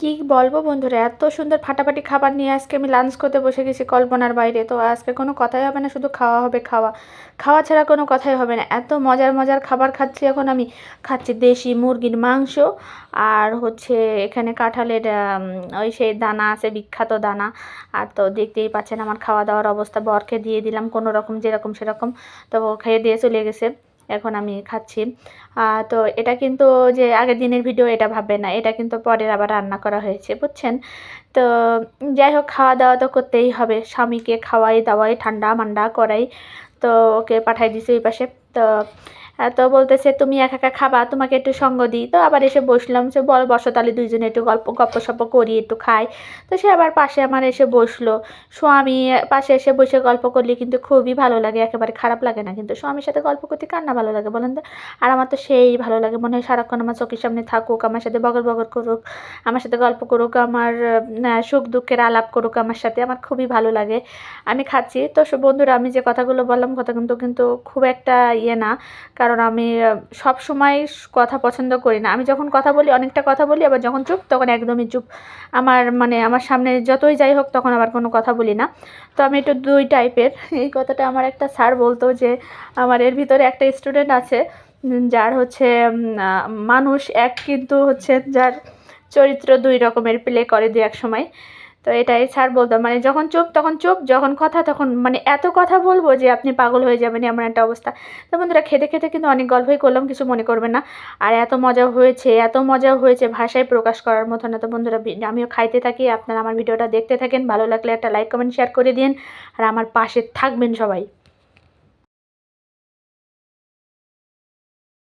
কি বলব বন্ধুরা, এত সুন্দর ফাটাফাটি খাবার নিয়ে আজকে আমি লাঞ্চ করতে বসে গেছি কল্পনার বাইরে। তো আজকে কোনো কথাই হবে না, শুধু খাওয়া হবে খাওয়া। খাওয়া ছাড়া কোনো কথাই হবে না। এত মজার মজার খাবার খাচ্ছি এখন আমি। খাচ্ছি দেশি মুরগির মাংস আর হচ্ছে এখানে কাঁঠালের ওই সেই দানা আছে, বিখ্যাত দানা। আর তো দেখতেই পাচ্ছেন আমার খাওয়া দাওয়ার অবস্থা। বরকে দিয়ে দিলাম কোনো রকম, যেরকম সেরকম। তো খেয়ে দিয়ে চলে গেছে। এখন আমি খাচ্ছি। তো এটা কিন্তু যে আগের দিনের ভিডিও এটা ভাববে না, এটা কিন্তু পরের আবার রান্না করা হয়েছে, বুঝছেন? তো যাই হোক, খাওয়া দাওয়া তো করতেই হবে। স্বামীকে খাওয়াই দাওয়াই, ঠান্ডা মান্ডা করাই। তো ওকে পাঠাই দিছি ওই পাশে। তো তো বলতেছে, তুমি একা একা খাবা, তোমাকে একটু সঙ্গ দিই। তো আবার এসে বসলাম, সে বল বসো তাহলে দুইজনে একটু গল্প, গপ্প সপ্প করি, একটু খাই। তো সে আবার পাশে আমার এসে বসল। স্বামী পাশে এসে বসে গল্প করলে কিন্তু খুবই ভালো লাগে, একেবারে খারাপ লাগে না। কিন্তু স্বামীর সাথে গল্প করতে কার না ভালো লাগে বলেন তো? আর আমার তো সেই ভালো লাগে, মনে হয় সারাক্ষণ আমার চোখের সামনে থাকুক, আমার সাথে বগর বগর করুক, আমার সাথে গল্প করুক, আমার সুখ দুঃখের আলাপ করুক আমার সাথে, আমার খুবই ভালো লাগে। আমি খাচ্ছি। তো বন্ধুরা, আমি যে কথাগুলো বললাম, কথা কিন্তু কিন্তু খুব একটা ইয়ে না। কারণ আমি সব সময় কথা পছন্দ করি না। আমি যখন কথা বলি, অনেকটা কথা বলি, আবার যখন চুপ, তখন একদমই চুপ। আমার মানে আমার সামনে যতই যাই হোক, তখন আবার কোনো কথা বলি না। তো আমি একটু দুই টাইপের। এই কথাটা আমার একটা স্যার বলতো যে, আমার এর ভিতরে একটা স্টুডেন্ট আছে যার হচ্ছে মানুষ এক কিন্তু হচ্ছে যার চরিত্র দুই রকমের প্লে করে দু এক সময়। তো এটাই স্যার বলতো মানে যখন চুপ তখন চুপ, যখন কথা তখন মানে এত কথা বলব যে আপনি পাগল হয়ে যাবেন এমন একটা অবস্থা। তো বন্ধুরা, খেতে খেতে কিন্তু অনেক গল্পই করলাম, কিছু মনে করবে না। আর এত মজা হয়েছে, এত মজা হয়েছে ভাষায় প্রকাশ করার মতো না। তো বন্ধুরা আমিও খাইতে থাকি, আপনারা আমার ভিডিওটা দেখতে থাকেন, ভালো লাগলে একটা লাইক কমেন্ট শেয়ার করে দিন। আর আমার পাশে থাকবেন সবাই।